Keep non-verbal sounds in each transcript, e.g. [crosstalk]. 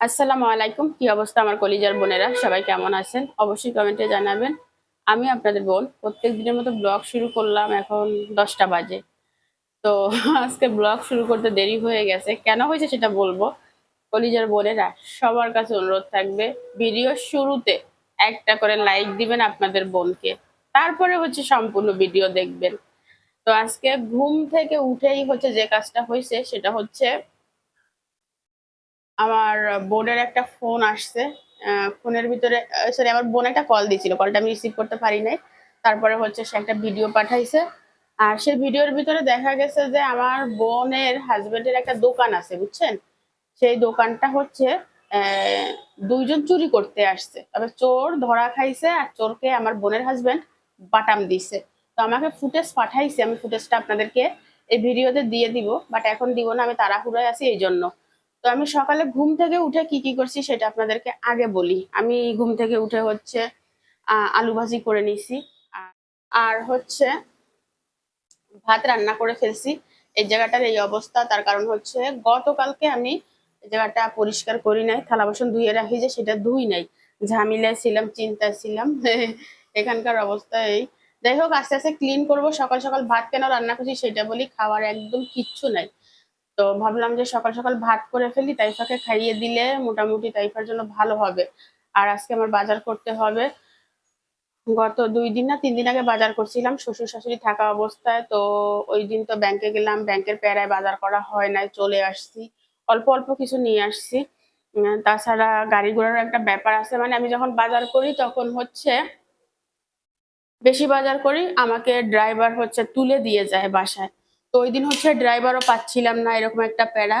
আসসালামু আলাইকুম। কি অবস্থা আমার কলিজার বোনেরা? সবাই কেমন আছেন? অবশ্যই কমেন্টে জানাবেন। আমি আপনাদের বোন। প্রত্যেক দিনের মতো ব্লগ শুরু করলাম, এখন দশটা বাজে। তো আজকে ব্লগ শুরু করতে দেরি হয়ে গেছে। কেন হয়েছে সেটা বলব? কলিজার বোনেরা, সবার কাছে অনুরোধ থাকবে ভিডিও শুরুতে একটা করে লাইক দিবেন আপনাদের বোনকে। তারপরে হচ্ছে সম্পূর্ণ ভিডিও দেখবেন। তো আজকে ঘুম থেকে উঠেই হচ্ছে যে কাজটা হয়েছে, সেটা হচ্ছে আমার বোনের একটা ফোন আসছে ফোনের ভিতরে সরি আমার বোন একটা কল দিয়েছিল কলটা আমি রিসিভ করতে পারি নাই। তারপরে হচ্ছে সে একটা ভিডিও পাঠাইছে। আর সেই ভিডিওর ভিতরে দেখা গেছে যে আমার বোনের হাজবেন্ডের একটা দোকান আছে, বুঝছেন? সেই দোকানটা হচ্ছে দুইজন চুরি করতে আসছে। তবে চোর ধরা খাইছে আর চোরকে আমার বোনের হাজবেন্ড বাটাম দিছে। তো আমাকে ফুটেজ পাঠাইছে, আমি ফুটেজটা আপনাদেরকে এই ভিডিওতে দিয়ে দিব বাট এখন দিব না, আমি তাড়াহুড়োয় আছি এই জন্য। তো আমি সকালে ঘুম থেকে উঠে কি কি করছি সেটা আপনাদেরকে আগে বলি। আমি ঘুম থেকে উঠে হচ্ছে আলু ভাজি করে নিছি আর- হচ্ছে ভাত রান্না করে ফেলছি। এই জায়গাটার এই অবস্থা, তার কারণ হচ্ছে গতকালকে আমি জায়গাটা পরিষ্কার করি নাই, থালা বাসন ধুয়ে রাখি যে সেটা ধুই নাই। ঝামেলায় ছিলাম, চিন্তায় ছিলাম। [laughs] এখানকার অবস্থা এই। যাই হোক, আস্তে আস্তে ক্লিন করব, সকাল সকাল ভাত কেন রান্না করছি সেটা বলি, খাওয়ার একদম কিচ্ছু নাই। তো ভাবলাম যে সকাল সকাল ভাত করে ফেলি, তাইফাকে খাইয়ে দিলে মোটামুটি তাইফার জন্য ভালো হবে। আর আজকে আমার বাজার করতে হবে। গত দুই দিন না তিন দিন আগে বাজার করছিলাম, শ্বশুর শাশুড়ি থাকা অবস্থায়, তো ওই দিন তো ব্যাংকে গেলাম ব্যাংকের প্যারায় বাজার করা হয় নাই, চলে আসছি। অল্প অল্প কিছু নিয়ে আসছি। তাছাড়া গাড়ি ঘোড়ার একটা ব্যাপার আছে মানে আমি যখন বাজার করি তখন হচ্ছে বেশি বাজার করি, আমাকে ড্রাইভার হচ্ছে তুলে দিয়ে যায় বাসায়। তো ওই দিন হচ্ছে ড্রাইভারও পাচ্ছিলাম না, এরকম একটা প্যারা।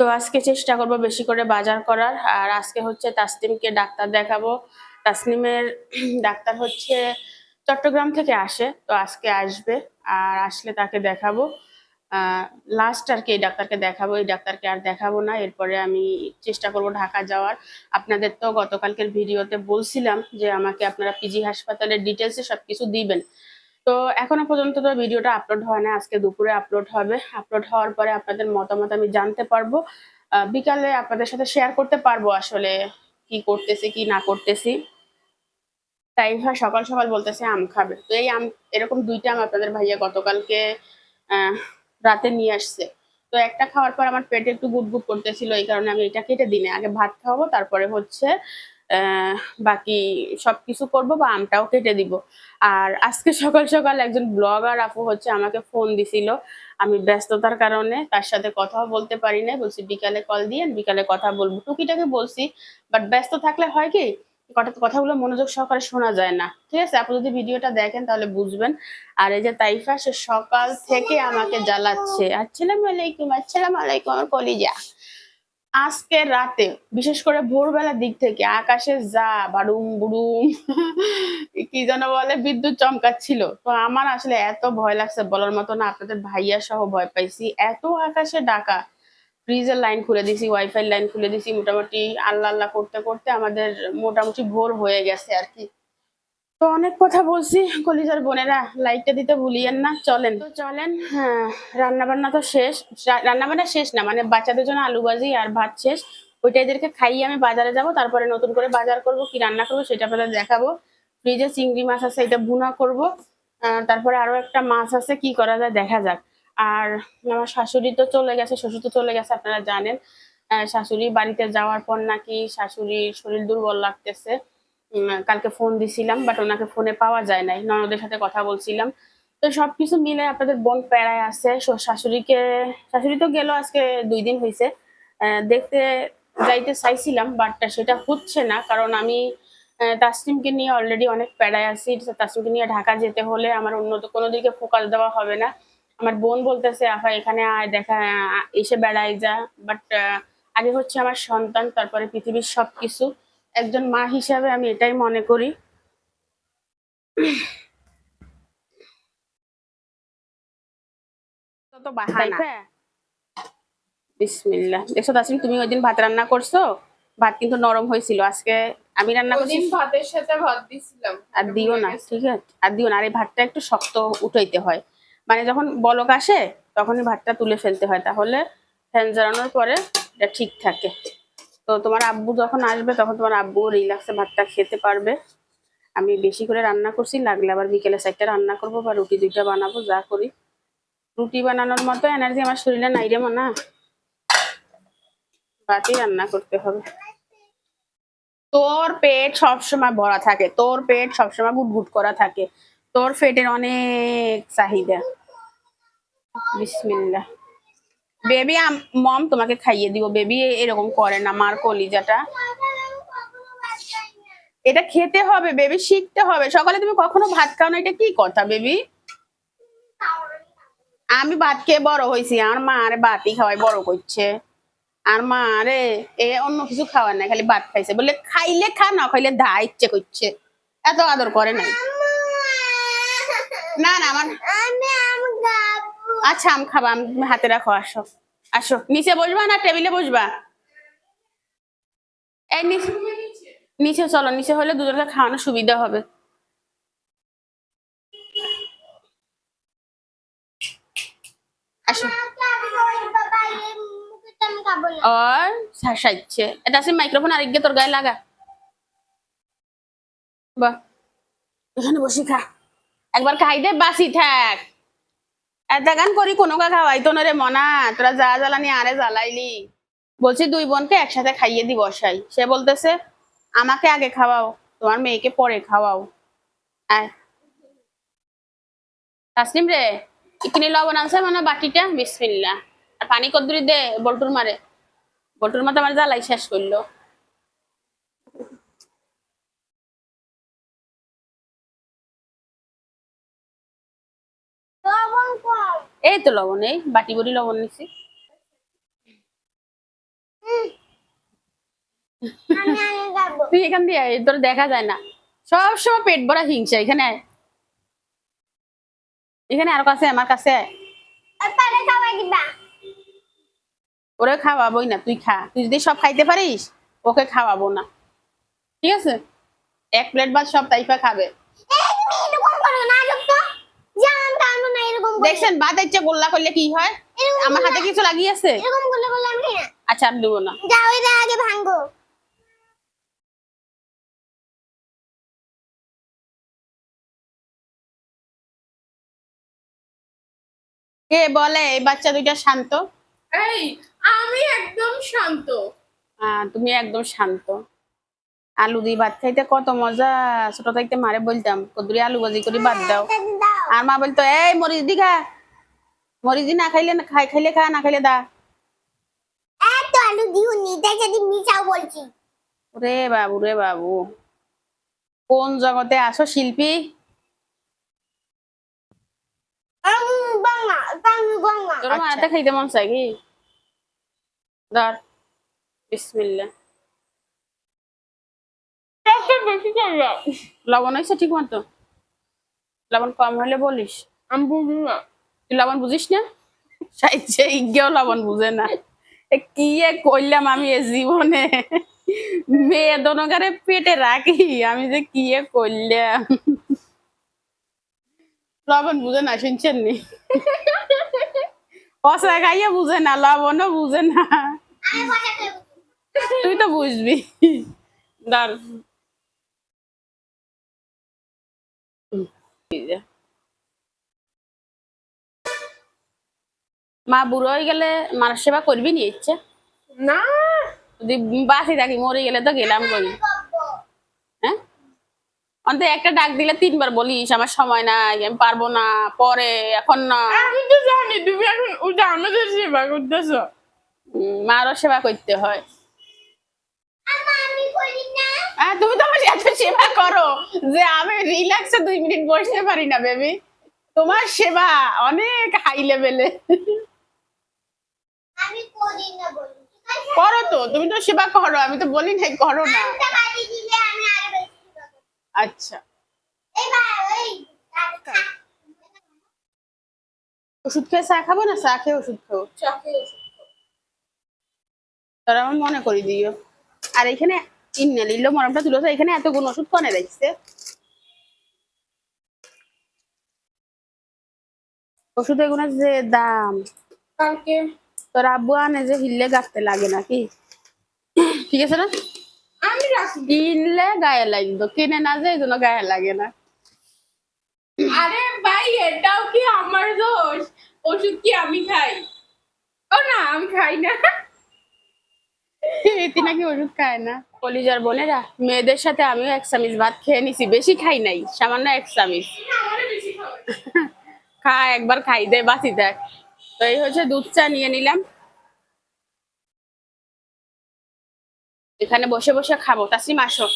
তো আজকে চেষ্টা করব বেশি করে বাজার করার। আর আজকে হচ্ছে তাসনিমকে ডাক্তার দেখাবো। তাসনিমের [clears throat] ডাক্তার হচ্ছে চট্টগ্রাম থেকে আসে, তো আজকে আসবে আর আসলে তাকে দেখাবো। লাস্ট আর কি এই ডাক্তারকে দেখাবো। এই ডাক্তারকে আর দেখাবো না। এরপরে আমি চেষ্টা করব ঢাকা যাওয়ার। আপনাদের তো গতকালকের ভিডিওতে বলছিলাম যে আমাকে আপনারা পিজি হাসপাতালের ডিটেলসে সব কিছু দিবেন। তো এখনও পর্যন্ত তো ভিডিওটা আপলোড হয় না, আজকে দুপুরে আপলোড হবে। আপলোড হওয়ার পরে আপনাদের মতামত আমি জানতে পারব। বিকালে আপনাদের সাথে শেয়ার করতে পারব আসলে কি করতেছি, কি না করতেছি। তাই ভাই সকাল সকাল বলতেছে আম খাবে। তো এই আম, এরকম দুইটা আম আপনাদের ভাইয়া গতকালকে রাতে নিয়ে আসছে। তো একটা খাওয়ার পর আমার পেটে একটু গুটগুট করতেছিল, এই কারণে আমি এটা কেটে দিনে আগে ভাত খাওয়াবো, তারপরে হচ্ছে বাকি সবকিছু করব বা আমটাও কেটে দিব। আর আজকে সকাল সকাল একজন ব্লগার আপু হচ্ছে আমাকে ফোন দিছিল। আমি ব্যস্ততার কারণে তার সাথে কথাও বলতে পারি না বলছি, বিকালে কল দিয়ে বিকালে কথা বলব। টুকিটাকে বলছি বাট ব্যস্ত থাকলে হয় কি, কথা কথাগুলো মনোযোগ সহকারে শোনা যায় না। ঠিক আছে? আপনি যদি ভিডিওটা দেখেন তাহলে বুঝবেন। আর এই যে তাইফা, সে সকাল থেকে আমাকে জ্বালাচ্ছে। আসসালামু আলাইকুম আসসালামু আলাইকুম, আমার কলিজা। আজকে রাতে, বিশেষ করে ভোরবেলার দিক থেকে, আকাশে যা বারুম বুড়ুম কি যেন বলে, বিদ্যুৎ চমকাচ্ছিল। তো আমার আসলে এত ভয় লাগছে বলার মতো না, আপনাদের ভাইয়া সহ ভয় পাইছি। এত আকাশে ডাকা ফ্রিজের লাইন খুলে দিছি ওয়াইফাই লাইন খুলে দিছি, মোটামুটি আল্লাহ আল্লাহ করতে করতে আমাদের মোটামুটি ভোর হয়ে গেছে আর কি। তো অনেক কথা বলছি, কলিজার বোনেরা লাইকটা দিতে ভুলিয়েন না, চলেন। তো চলেন হ্যাঁ রান্না বান্না তো শেষ রান্না বান্না শেষ না মানে বাচ্চাদের জন্য আলু ভাজি আর ভাত শেষ। ওইটা এদেরকে খাইয়ে আমি বাজারে যাব, তারপরে নতুন করে বাজার করব, কি রান্না করব সেটা আপনাদের দেখাবো। ফ্রিজে চিংড়ি মাছ আছে, এটা ভুনা করব। তারপরে আরও একটা মাছ আছে, কি করা যায় দেখা যাক। আর আমার শাশুড়ি তো চলে গেছে, শ্বশুর তো চলে গেছে, আপনারা জানেন। শাশুড়ি বাড়িতে যাওয়ার পর নাকি শাশুড়ির শরীর দুর্বল লাগতেছে। কালকে ফোন দিছিলাম বাট ওনাকে ফোনে পাওয়া যায় নাই। ননদের সাথে কথা বলছিলাম। তো সবকিছু মিলে আপনাদের বোন প্যারায় আছে শাশুড়িকে শাশুড়ি তো গেল আজকে দুই দিন হয়েছে দেখতে যাইতে চাইছিলাম বাট সেটা হচ্ছে না কারণ আমি আহ, তাসনিমকে নিয়ে অলরেডি অনেক প্যারায় আছি। তো তাসনিমকে নিয়ে ঢাকা যেতে হলে আমার অন্য তো কোনো দিকে ফোকাস দেওয়া হবে না। আমার বোন বলতেছে আফা এখানে আয় দেখা এসে বেড়াই যা। বাট আগে হচ্ছে আমার সন্তান তারপরে পৃথিবীর সবকিছু। একজন মা হিসাবে আমি এটাই মনে করি। তো বিসমিল্লাহ। দেখছ তাসিম তুমি ওই দিন ভাত রান্না করছ? ভাত কিন্তু নরম হয়েছিল। আজকে আমি রান্না করছি ভাতের সাথে ভাত দিছিলাম। আর দিও না ঠিক আছে? আর দিও না আর এই ভাতটা একটু শক্ত উঠাইতে হয়। মানে যখন বলক আসে তখনই ভাতটা তুলে ফেলতে হয়। তাহলে ফ্যান জ্বালানোর পরে এটা ঠিক থাকে। তো তোমার আব্বু যখন আসবে, তখন তোমার আব্বু রিল্যাক্সে ভাতটা খেতে পারবে। আমি বেশি করে রান্না করছি, লাগলে আবার বিকেলে সাইডটা রান্না করব বা রুটি দুইটা বানাবো, যা করি। রুটি বানানোর মতো এনার্জি আমার শরীরে নাই রে মানা। ভাতই রান্না করতে হবে। তোর পেট সবসময় ভরা থাকে, তোর পেট সবসময় গুটগুট করা থাকে। তোর পেটের অনেক চাহিদা। বিসমিল্লাহ। বেবি মম তোমাকে খাইয়ে দিব। বেবি এরকম করে না মার কলিজাটা। এটা খেতে হবে বেবি শিখতে হবে। সকালে তুমি কখনো ভাত খাও না এটা কি কথা বেবি? আমি ভাত খেয়ে বড় হয়েছি আর মা আরে ভাতই খাওয়াই বড় করছে। আর মা আরে এ অন্য কিছু খাওয়ার নাই খালি ভাত খাইছে। বলে খাইলে খা না খাইলে ধা ইচ্ছে করছে। এত আদর করে নাই। না না আমার আচ্ছা আম খাবা, আম হাতে রাখো, আসো। আসো। নিচে বসবা না টেবিলে বসবা? এই নিচে চলো, নিচে হলে দুজনকে খাওয়ানো সুবিধা হবে। আসো। আর শাসাইচ্ছে এটা আছে মাইক্রোফোন আরেক তোর গায়ে লাগা। বাহ। এখানে বসি খা। একবার খাই দে, বাসি থাক। এত গান করি, কোনো কা খাওয়াই তো রে মনা। তোরা যা জ্বালানি, আরে জ্বালাইলি। বলছি দুই বোনকে একসাথে খাইয়ে দি বসাই। সে বলতেছে, আমাকে আগে খাওয়াও, তোমার মেয়েকে পরে খাওয়াও। আয় তাসলিম রে ইকিনি লবণ আনছে মানে বাটিটা? বিসমিল্লা আর পানি কদ্দুরি দে, বল্টুর মারে। বল্টুর মতো আমার জ্বালাই শেষ করল। এই তো লবণ এই বাটি বড়ি লবণ নিছি। তুই এখান দিয়ে তোর দেখা যায় না। সব সময় পেট ভরা হিংসা এখানে এখানে আর কাছে আমার কাছে। ওরে খাওয়াবোই না তুই খা। তুই যদি সব খাইতে পারিস ওকে খাওয়াবো না। ঠিক আছে? এক প্লেট ভাত সব তাইফা খাবে। দেখছেন ভাত ইচ্ছে গোল্লা করলে কি হয়? আমার হাতে কিছু লাগিয়েছে আচ্ছা আমি দেবো না। কে বলে এই বাচ্চা দুইটা শান্ত? এই আমি একদম শান্ত। আহ, তুমি একদম শান্ত। আলু দিয়ে ভাত খাইতে কত মজা। ছোট থাকতে মারে বলতাম কদুরি আলু ভাজি করে ভাত দাও। আর মা বলতো এই মরিচ দি খা মরিচ দি না খাইলে না খাই খাইলে খা না খাইলে দা। বলছি। রে বাবু রে বাবু কোন জগতে আসো শিল্পী? বাংলা বাংলা বাংলা তোর মারাতে খাইতে মন চাই কি? ধর বিসমিল্লা। বেশি করবে লবণ হয়েছে ঠিক মতো। লবণ কম হলে বলিস। আমি বুঝি না। তুই লবণ বুঝিস না? সাইছে ইগেও লবণ বুঝে না। এ কি এ করলাম আমি এ জীবনে? মেয়ে দনকারে পেটে রাখি। আমি যে কি এ করলাম লবণ বুঝে না শুনছেন নি? খাইয়ে বুঝে না লবণও বুঝে না। তুই তো বুঝবি। দাঁড়। মা বুড়ো হয়ে গেলে মানুষ সেবা করবি নি ইচ্ছে? না। যদি বাসি থাকি মরে গেলে তো গেলাম করি হ্যাঁ? অন্তত একটা ডাক দিলে তিনবার বলিস আমার সময় নাই আমি পারব না পরে এখন না। আমি তো জানি তুমি এখন উল্টা আমাদের সেবা করতেছো। মারও সেবা করতে হয় আম্মা, আমি করি না হ্যাঁ তুমি তো আমার এত সেবা করো যে আমি রিল্যাক্সে দুই মিনিট বসতে পারি না বেবি তোমার সেবা অনেক হাই লেভেলে আমি করি তো তুমি তো সেবা করো আমি তো বলি নাই করো না। আমি। আচ্ছা। ওষুধ খেয়ে চা খাব না? চা খেয়ে ওষুধ খাব। তারা আমার মনে করি দিও। আর এখানে ইন্নে লিল্লো মরমটা তুলো এখানে এত গুণ ওষুধ কনে দেখছে। ওষুধ এগুলোর যে দাম। কালকে। তোর আব্বু আনে যে হিললে গাছতে লাগে নাকি? ঠিক আছে না? আমি কিনলে গায়ে লাগতো কিনে না যে এই জন্য গায়ে লাগে না। আরে ভাই এটাও কি আমার দোষ? ওষুধ কি আমি খাই? ও না আমি খাই না। এটি নাকি ওষুধ খায় না? কলিজার বোনেরা, মেয়েদের সাথে আমিও এক চামিচ ভাত খেয়ে নিছি, বেশি খাই নাই, সামান্য এক চামিচ [laughs] খা, একবার খাই দে বাসি দেখ। তো এই হচ্ছে দুধ চা নিয়ে নিলাম। এখানে বসে বসে খাব। তাসিম, আসো।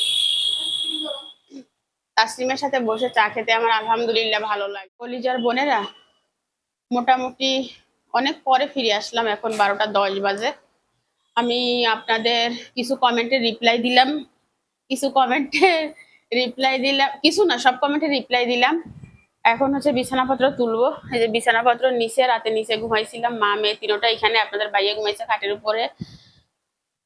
তাসলিমের সাথে বসে চা খেতে আমার আলহামদুলিল্লাহ ভালো লাগে। কলিজার বোনেরা, মোটামুটি অনেক পরে ফিরে আসলাম, এখন বারোটা দশ বাজে। আমি আপনাদের কিছু কমেন্টে রিপ্লাই দিলাম। কিছু কমেন্টে রিপ্লাই দিলাম। কিছু না সব কমেন্টে রিপ্লাই দিলাম। এখন হচ্ছে বিছানাপত্র তুলবো। এই যে বিছানাপত্র নিচে রাতে নিচে ঘুমাইছিলাম। মা মেয়ে তিনোটা এখানে আপনাদের বাইরে ঘুমাইছে খাটের উপরে।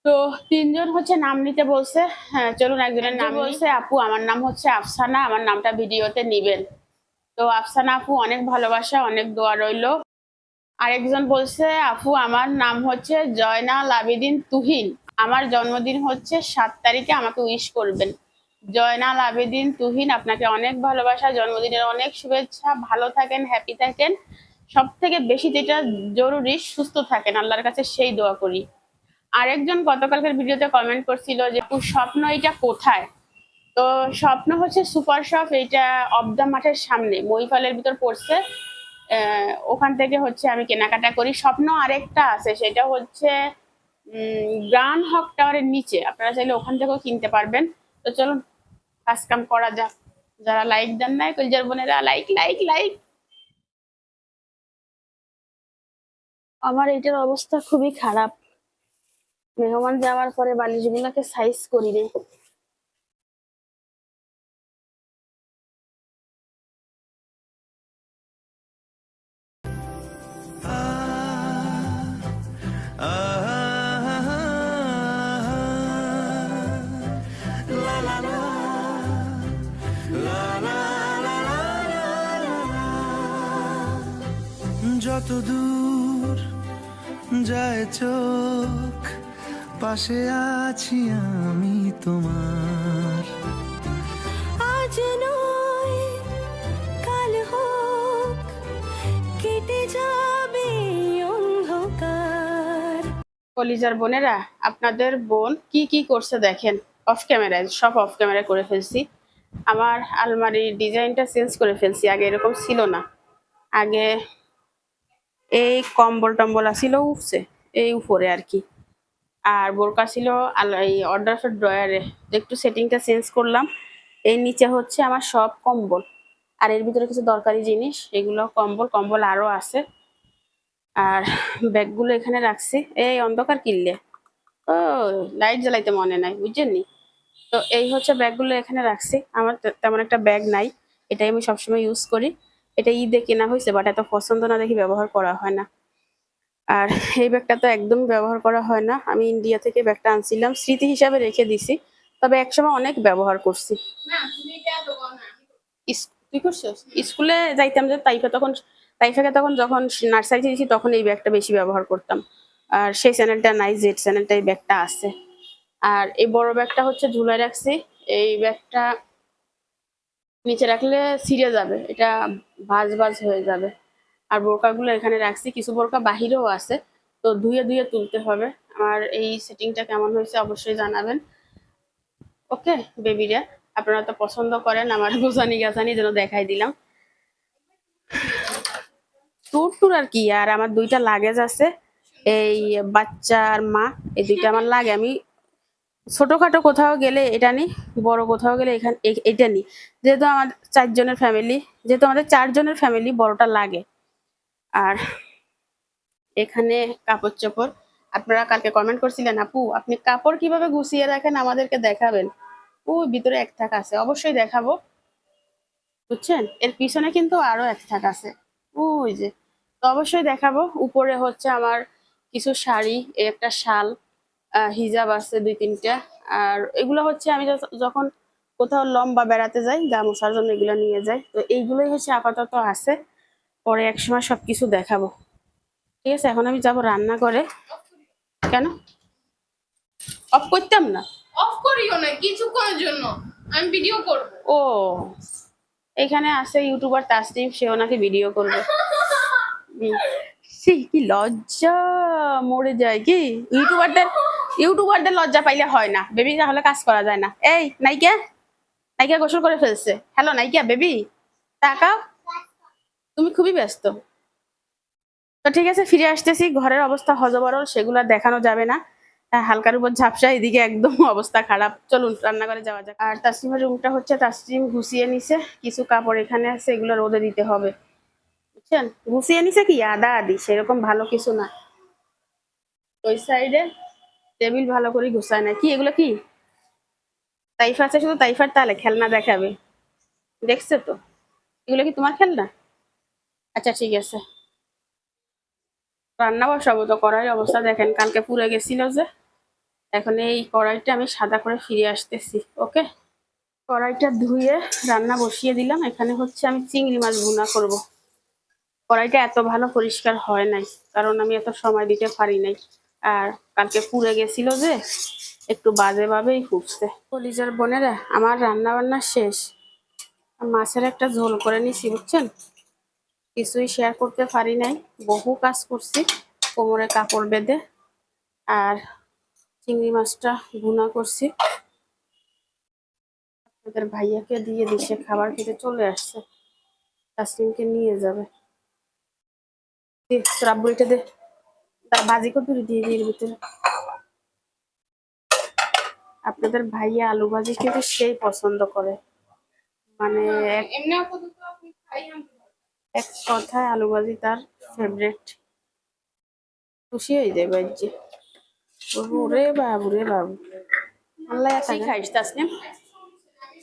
তো তিনজন হচ্ছে নাম নিতে বলছে। হ্যাঁ চলুন একজনের নাম বলছে আপু আমার নাম হচ্ছে আফসানা। আমার নামটা ভিডিওতে নিবেন। তো আফসানা আপু অনেক ভালোবাসা অনেক দোয়া রইল। আরেকজন বলছে আপু আমার নাম হচ্ছে জয়নাল আবেদিন তুহিন। আমার জন্মদিন হচ্ছে সাত তারিখে আমাকে উইশ করবেন। জয়নাল আবেদিন তুহিন আপনাকে অনেক ভালোবাসা জন্মদিনের অনেক শুভেচ্ছা ভালো থাকেন হ্যাপি থাকেন। সব থেকে বেশি যেটা জরুরি সুস্থ থাকেন। আল্লাহর কাছে সেই দোয়া করি। আরেকজন গতকালকের ভিডিওতে কমেন্ট করছিল যে "আপু, স্বপ্ন এটা কোথায়? তো স্বপ্ন হচ্ছে সুপার শপ এইটা অবদা মাঠের সামনে মহিফালের ভিতর পড়ছে। ওখান থেকে হচ্ছে আমি কেনাকাটা করি। স্বপ্ন আরেকটা আছে, সেটা হচ্ছে গ্রান হক টাওয়ারের নিচে। আপনারা চাইলে ওখান থেকেও কিনতে পারবেন। তো চলুন, কাজ কাম করা যাক। যারা লাইক দেন নাই, কলজার বোনেরা লাইক লাইক লাইক আমার এটার অবস্থা খুবই খারাপ। মেহমান যাওয়ার পরে বালিশগুলোকে সাইজ করি রে। পাশে আছি আমি তোমার। আজ নয় কাল হোক কেটে যাবে অন্ধকার। কলিজার বোনেরা আপনাদের বোন কি কি করছে দেখেন। অফ ক্যামেরায় সব অফ ক্যামেরা করে ফেলছি। আমার আলমারির ডিজাইনটা চেঞ্জ করে ফেলছি আগে এরকম ছিল না। আগে এই কম্বল টম্বল ছিল উঠছে এই উপরে আর কি। আর বোরকা ছিল এই অর্ডার ড্রয়ারে একটু সেটিংটা চেঞ্জ করলাম। এর নিচে হচ্ছে আমার সব কম্বল। আর এর ভিতরে কিছু দরকারি জিনিস, এগুলো কম্বল কম্বল আরও আছে। আর ব্যাগগুলো এখানে রাখছি। এই অন্ধকার কিনলে। ও লাইট জ্বালাইতে মনে নাই, বুঝছেন নি? তো এই হচ্ছে ব্যাগগুলো এখানে রাখছি। আমার তেমন একটা ব্যাগ নাই। এটাই আমি সবসময় ইউজ করি। এটা ঈদে কেনা হয়েছে বাট এত পছন্দ না দেখি ব্যবহার করা হয় না। আর এই ব্যাগটা তো একদম ব্যবহার করা হয় না। আমি ইন্ডিয়া থেকে ব্যাগটা আনছিলাম, স্মৃতি হিসাবে রেখে দিছি, তবে একসময় অনেক ব্যবহার করছি। স্কুলে যাইতাম যে তাইফা তখন, তাইফাকে তখন যখন নার্সারি দিয়েছি, তখন এই ব্যাগটা বেশি ব্যবহার করতাম। আর সেই চ্যানেলটা নাই, জেড চ্যানেলটা এই ব্যাগটা আছে। আর এই বড় ব্যাগটা হচ্ছে ঝুলাই রাখছি। এই ব্যাগটা নিচে রাখলে ছিঁড়ে যাবে, এটা ভাজ ভাজ হয়ে যাবে। আর বোরকাগুলো এখানে রাখছি। কিছু বোরকা বাহিরেও আছে, তো ধুয়ে ধুয়ে তুলতে হবে। আমার এই সেটিংটা কেমন হয়েছে অবশ্যই জানাবেন। ওকে, বেবিরা, আপনারা তো পছন্দ করেন, আমার গোছানি গাছানি যেন দেখাই দিলাম। টুর টুর আর কি, আর আমার দুইটা লাগেজ আছে। এই বাচ্চা আর মা, এই দুইটা আমার লাগে। আমি ছোটখাটো কোথাও গেলে এটা নিই বড় কোথাও গেলে এখানে এটা নিই যেহেতু আমার চারজনের ফ্যামিলি, যেহেতু আমাদের চারজনের ফ্যামিলি বড়টা লাগে। আর এখানে কাপড় চোপড়। আপনারা কালকে কমেন্ট করছিলেন, আপু, আপনি কাপড় কীভাবে গুছিয়ে রাখেন? আমাদেরকে দেখাবেন। ওই ভিতরে এক থাক আছে, অবশ্যই দেখাবো। বুঝছেন? এর পিছনে কিন্তু আরও এক থাক আছে। ওই যে। তো অবশ্যই দেখাবো। উপরে হচ্ছে আমার কিছু শাড়ি একটা শাল হিজাব আছে দুই তিনটা। আর এগুলো হচ্ছে আমি যখন কোথাও লম্বা বেড়াতে যাই গা মোছার জন্য এগুলো নিয়ে যাই। তো এইগুলোই হচ্ছে আপাতত আছে। পরে একসময় সবকিছু দেখাবো। ঠিক আছে এখন আমি যাব রান্না করে কেন? অফ করতাম না? অফ করিও না কিছুক্ষণের জন্য। আমি ভিডিও করব। ও এখানে আছে ইউটিউবার তাসনিম সেও নাকি ভিডিও করবে। সে কি লজ্জা মরে যায় কি? ইউটিউবারদের ইউটিউবারদের লজ্জা পাইলে হয় না। বেবি তাহলে কাজ করা যায় না। এই নাইকা নাইকা গোসল করে ফেলছে। হ্যালো নাইকা বেবি তাকাও তুমি খুবই ব্যস্ত। তো ঠিক আছে ফিরে আসতেছি। ঘরের অবস্থা হজবরল সেগুলো দেখানো যাবে না। আহ, হালকার উপর ঝাপসা এদিকে একদম [laughs] অবস্থা খারাপ। চলুন রান্নাঘরে যাওয়া যাক। আর তাসলিমের রুমটা হচ্ছে তাসলিম ঘুষিয়ে নিছে। কিছু কাপড় এখানে আছে এগুলো রোদে দিতে হবে। বুঝছেন? ঘুষিয়ে নিছে কি? আদা আদি সেরকম ভালো কিছু না। ওই সাইডে টেবিল ভালো করে ঘুষায় না কি এগুলো কি? তাইফা আছে শুধু তাইফার তাহলে খেলনা দেখাবে। দেখছে তো? এগুলো কি তোমার খেলনা? আচ্ছা ঠিক আছে। রান্না বসাবো তো, কড়াই অবস্থা দেখেন, কালকে পুড়ে গেছিল যে। এখন এই কড়াইটা আমি সাদা করে ফিরে আসতেছি, ওকে? কড়াইটা ধুয়ে রান্না বসিয়ে দিলাম, এখানে হচ্ছে আমি চিংড়ি মাছ ভুনা করব। কড়াইটা এত ভালো পরিষ্কার হয় নাই, কারণ আমি এত সময় দিতে পারি নাই। আর কালকে পুড়ে গেছিল যে, একটু বাজে ভাবেই ফুটছে। কলিজার বোনেরা, আমার রান্না বান্না শেষ। মাছের একটা ঝোল করে নিছি, বুঝছেন? কিছুই শেয়ার করতে পারি নাই। বহু কাজ করছি, কোমরে কাপড় বেঁধে, আর চিংড়ি মাছটা ভুনা করছি। আপনাদের ভাইয়াকে দিয়ে দিছে খাবার খেতে চলে আসছে। তাসলিমকে নিয়ে যাবে। আব্বুরিটা দে। কতুরি দিয়ে দিয়ে ভিতরে। আপনাদের ভাইয়া আলু ভাজি কিন্তু সেই পছন্দ করে। মানে এমনি আপাতত আপনি খাই আমি এক কথায় আলু ভাজি তার ফেভারিট খুশি হয়ে যায় বাজ্যে ওরে বাবু রে বাবু। আল্লাহ খাইস তাসনিম।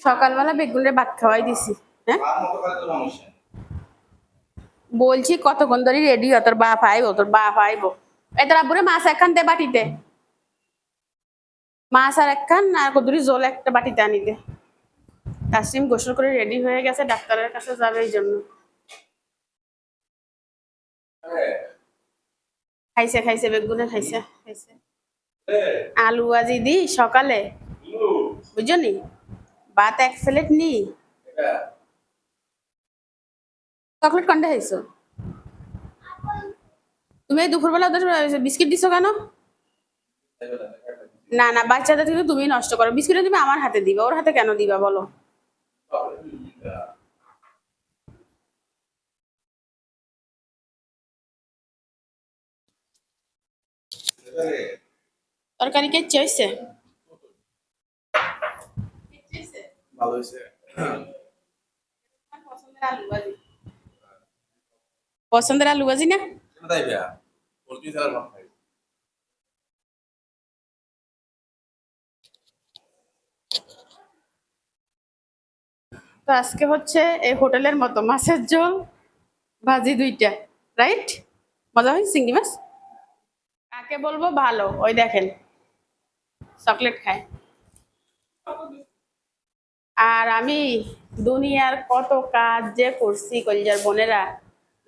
সকালবেলা বেগুনের ভাত খাওয়াই দিছি হ্যাঁ? বলছি, কতক্ষণ ধরে রেডি হ তোর বাপ আইব, তোর বাপ আইব। এই তোর আব্বুরে মাছ একখান দে বাটিতে। মাছ আর একখান, আর কদুরি জল একটা বাটিতে আনি দে তাসনিম গোসল করে রেডি হয়ে গেছে, ডাক্তারের কাছে যাবে এই জন্য। খাইছে খাইছে বেগুনে খাইছে খাইছে। আলু আজি দি সকালে। বুঝছ নি ভাত এক প্লেট নি। চকলেট কন্ডে খাইছো? তুমি দুপুরবেলা ওদের বিস্কিট দিছো কেন? না না বাচ্চাদের কিন্তু তুমি নষ্ট করো। বিস্কিট তুমি আমার হাতে দিবা। ওর হাতে কেন দিবা বলো? তরকারি কে চাইছে ভালো হয়েছে পছন্দের আলু ভাজি না তো আজকে হচ্ছে এই হোটেলের মতো মাছের ঝোল ভাজি দুইটা রাইট মজা হয় চিংড়ি মাছ? কাকে বলব? ভালো। ওই দেখেন। চকলেট খায়। আর আমি দুনিয়ার কত কাজ যে করছি, কলিজার বোনেরা।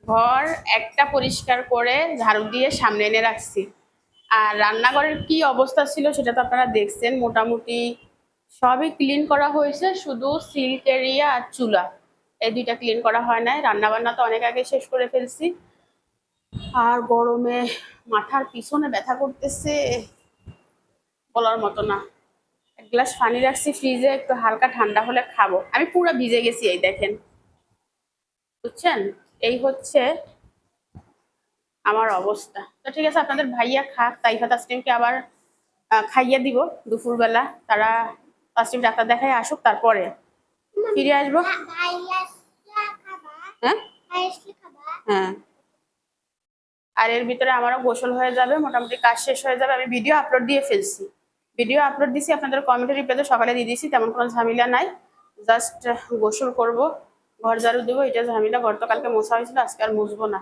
ঘর একটা পরিষ্কার করে ঝাড়ু দিয়ে সামনে এনে রাখছি। আর রান্নাঘরের কি অবস্থা ছিল সেটা তো আপনারা দেখছেন। মোটামুটি সবই ক্লিন করা হয়েছে, শুধু সিল্ক এরিয়া আর চুলা। এই দুইটা ক্লিন করা হয় নাই। রান্নাবান্না তো অনেক আগে শেষ করে ফেলছি। আর গরমে মাথার পিছনে ব্যথা করতেছে বলার মতো না। এক গ্লাস পানি রাখছি ফ্রিজে একটু হালকা ঠান্ডা হলে খাব। আমি পুরো ভিজে গেছি এই দেখেন। বুঝছেন? এই হচ্ছে আমার অবস্থা। তো ঠিক আছে আপনাদের ভাইয়া খাক তাইফা তাসলিমকে আবার খাইয়ে দিব দুপুরবেলা। তারা তাসলিম ডাক্তার দেখায় আসুক তারপরে ফিরে আসব। হ্যাঁ? হ্যাঁ। আর এর ভিতরে আমারও গোসল হয়ে যাবে মোটামুটি কাজ শেষ হয়ে যাবে। আমি ভিডিও আপলোড দিয়ে ফেলছি। ভিডিও আপলোড দিছি আপনাদের কমেন্টে রিপ্লাইতে সকালে দিয়ে দিয়েছি তেমন কোনো ঝামেলা নাই। জাস্ট গোসল করব ঘর ঝাড়ু দেবো এটা ঝামেলা। ঘর তো গতকালকে মোছা হয়েছিল আজকে আর মুছবো না।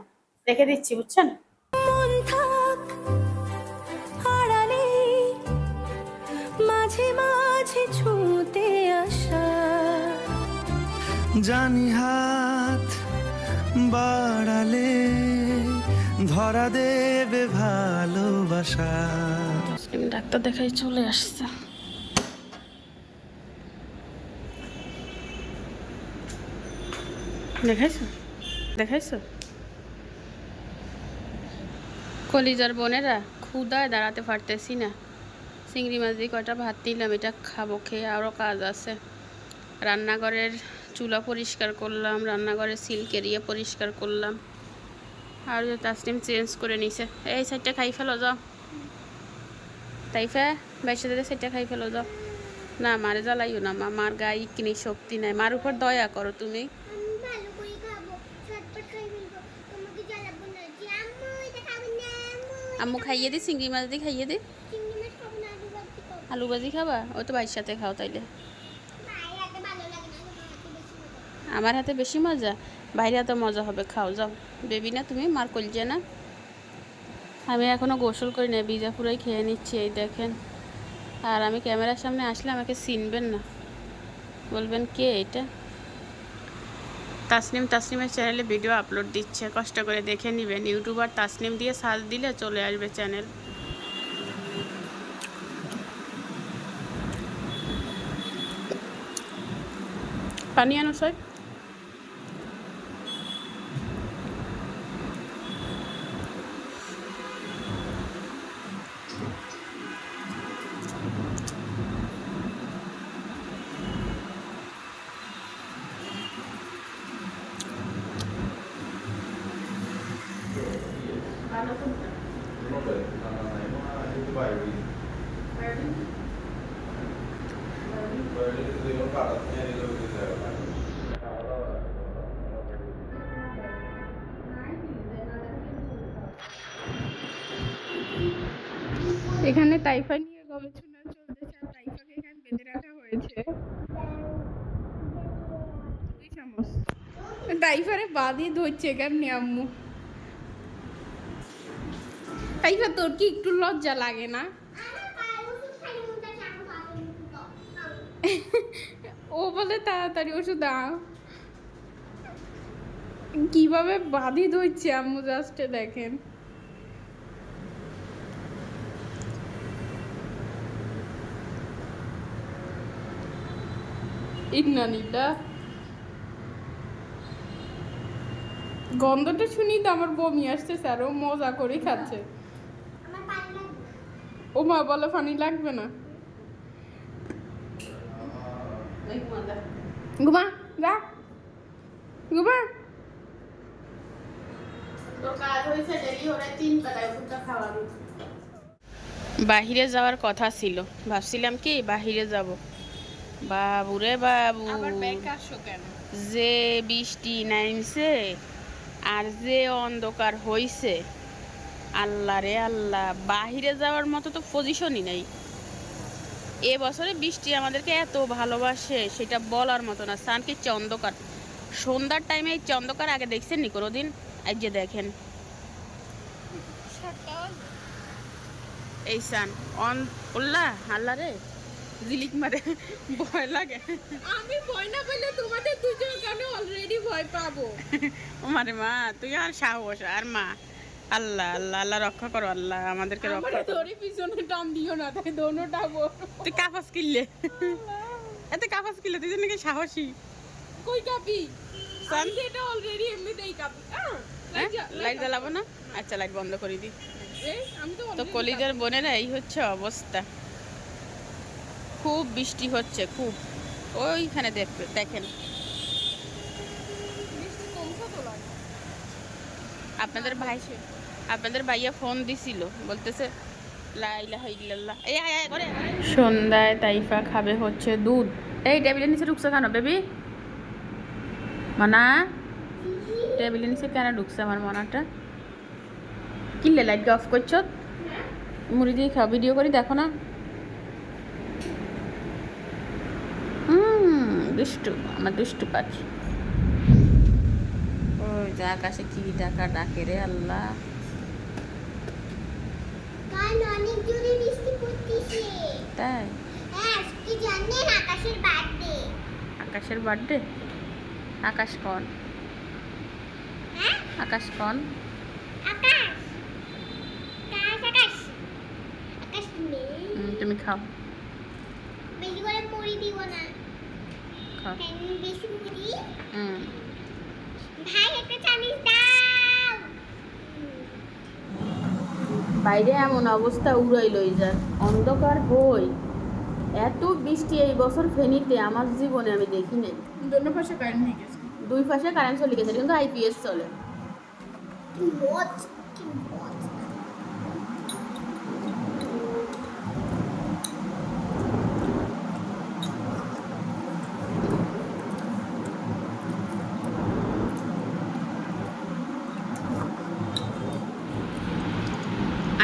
রেখে দিচ্ছি বুঝছেন? মন মাঝে মাঝে ছুঁতে আসা। জানি হাত বাড়ালে ধরা দেবে ভালোবাসা ডাক্তার দেখাই চলে আসছে। দেখাইছো? দেখাইছো? কলিজার বোনেরা ক্ষুদায় দাঁড়াতে পারতেছি না। চিংড়ি মাছ দিয়ে কয়টা ভাত দিলাম, এটা খাব, খেয়ে আরও কাজ আছে। রান্নাঘরের চুলা পরিষ্কার করলাম, রান্নাঘরের সিল্ক এরিয়া পরিষ্কার করলাম। আর যে তাসনিম চেঞ্জ করে নিছে। এই সাইডটা খাই ফেলো, যাও। তাইফা বাইশে দিলে সেটা খাই ফেলো, যাও। না, মারে জ্বালাইও না, মা, মার গায়ে কিনি শক্তি নাই। মার উপর দয়া করো তুমি। আম্মু খাইয়ে দি, চিংড়ি মাছ দিয়ে খাইয়ে দি। আলু ভাজি খাব? ওই তো ভাইয়ের সাথে খাও তাইলে। আমার হাতে বেশি মজা। বাইরে হাতে মজা হবে, খাও, যাও। বেবি না তুমি, মার কলজে না। আমি এখনও গোসল করি না বিজা পুরাই খেয়ে নিচ্ছি, এই দেখেন। আর আমি ক্যামেরার সামনে আসলে আমাকে চিনবেন না। বলবেন কে এটা? তাসনিম, তাসনিমের চ্যানেলে ভিডিও আপলোড দিচ্ছে, কষ্ট করে দেখে নেবেন। ইউটিউবার তাসনিম দিয়ে সার্চ দিলে চলে আসবে চ্যানেল। পানি আনো, সই। তাইফারে বাদই ধরছে কেমনি আম্মু? তাইফা তোর কি একটু লজ্জা লাগে না? ও বলে তাড়াতাড়ি ওষুধ দাও। কীভাবে বাদি ধরছে আম্মু জাস্ট দেখেন। ইন্নানিটা গন্ধটা শুনি তো আমার বমি আসছে স্যার ও মজা করে খাচ্ছে। আমার পানি লাগবে ও মা বলে পানি লাগবে না? ঘুমা যা। ঘুমা বাহিরে যাওয়ার কথা ছিল। ভাবছিলাম কি বাহিরে যাব। বাবুরে বাবু। যে বৃষ্টি নামছে আর যে অন্ধকার হইছে আল্লাহ রে আল্লাহ বাহিরে যাওয়ার মতো তো পজিশনই নাই। এ বছরে বৃষ্টি আমাদেরকে এত ভালোবাসে সেটা বলার মতো না। সান কি চন্দকার সন্ধ্যার টাইমে এই চন্দকার আগে দেখছেন নি কোনোদিন? আজ যে দেখেন। এই সান অন উল্লাহ আল্লাহ রে। জিলিক মারে ভয় লাগে। আমি ভয় না পেলে তোমাদের দুজন কেন অলরেডি ভয় পাবো? মারে মা তুই আর সাহস আর মা। আল্লাহ আল্লাহ আল্লাহ রক্ষা করো আল্লাহ আমাদেরকে রক্ষা করো। ধরে পিছনে টান দিও না তাই দোনো টাবো তুই কাপাস কিনলে এত কাপাস কিনলে তুই নাকি সাহসী। কই কাপি সান এটা অলরেডি এমনিতেই কাপি হ্যাঁ? লাইট জ্বা- লাইট লাইট জ্বালাবো না? আচ্ছা লাইট বন্ধ করে দি তো কলিজার বোনেরা এই হচ্ছে অবস্থা। খুব বৃষ্টি হচ্ছে খুব। ওইখানে দেখবে দেখেন। আপনাদের ভাই আপনাদের ভাইয়া ফোন দিছিল বলতেছে সন্ধ্যায় তাইফা খাবে হচ্ছে দুধ। এই টেবিলের নিচে ঢুকছে কেন বেবি? মানা? টেবিলের নিচে কেন ঢুকছে আমার মনাটা? কিনলে লাইট অফ করছ? মুড়ি দিয়ে খাও ভিডিও করি দেখো না। দুষ্টু আমার দুষ্টু পাখি। ওই যে আকাশে কি ডাকা ডাকে রে আল্লাহ। তাই? হ্যাঁ আকাশের বার্থডে। আকাশের আকাশ কন? হ্যাঁ? আকাশ কন? আকাশ। আকাশ আকাশ। আকাশ নেই খাও। বেশি করে মুড়ি দিব না। বাইরে এমন অবস্থা উড়াই লই যায়। অন্ধকার হই এত বৃষ্টি এই বছর ফেনীতে আমার জীবনে আমি দেখি নাই। দোনো পাশে কারেন্ট দুই পাশে কারেন্ট চলে গেছে কিন্তু আইপিএস চলে কি মজ কি মজ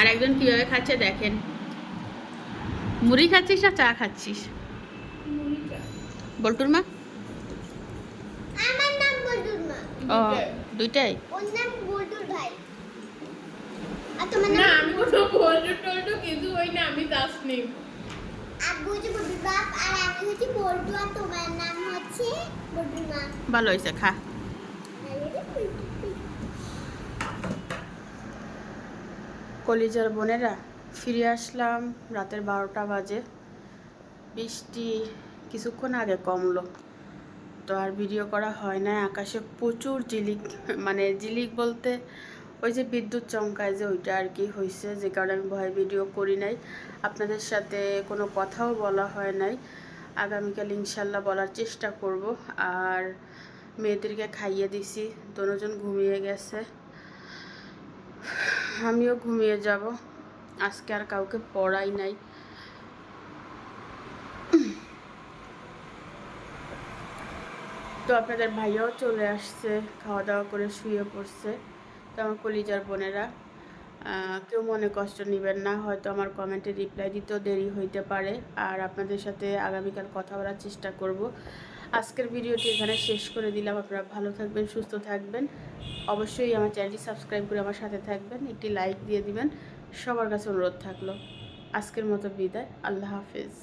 আর একজন কীভাবে খাচ্ছে দেখেন। মুড়ি খাচ্ছিস না চা খাচ্ছিস? বল্টুর মা? আমার নাম বল্টুর মা। ও দুইটাই? ওর নাম বল্টুর ভাই। আর তোমার না আমি কোনো বল্টু টল্টু কিছু হই না আমি দাস নেই আব্বু হচ্ছে বল্টুর বাপ আর আমি হচ্ছে বল্টু আর তোমার নাম হচ্ছে বল্টুর মা ভালো হয়েছে খা কলিজার বোনেরা, ফিরে আসলাম রাতের বারোটা বাজে। বৃষ্টি কিছুক্ষণ আগে কমলো। তো আর ভিডিও করা হয় না, আকাশে প্রচুর জিলিক মানে জিলিক বলতে ওই যে বিদ্যুৎ চমকায় যে ওইটা আর কি হয়েছে যে কারণে আমি ভয় ভিডিও করি নাই। আপনাদের সাথে কোনো কথাও বলা হয় নাই। আগামীকাল ইনশাল্লাহ বলার চেষ্টা করব। আর মেয়েদেরকে খাইয়ে দিছি দুজন ঘুমিয়ে গেছে। আমিও ঘুমিয়ে যাব। আজকে আর কাউকে পড়াই নাই। তো আপনাদের ভাইয়াও চলে আসছে, খাওয়া দাওয়া করে শুয়ে পড়ছে। তো আমার কলিজার বোনেরা কেউ মনে কষ্ট নেবেন না, হয়তো আমার কমেন্টে রিপ্লাই দিতেও দেরি হইতে পারে। আর আপনাদের সাথে আগামীকাল কথা বলার চেষ্টা করব। আজকের ভিডিওটি এখানে শেষ করে দিলাম। আপনারা ভালো থাকবেন, সুস্থ থাকবেন। অবশ্যই আমার চ্যানেলটি সাবস্ক্রাইব করে আমার সাথে থাকবেন, একটি লাইক দিয়ে দিবেন। সবার কাছে অনুরোধ থাকল, আজকের মতো বিদায়, আল্লাহ হাফিজ।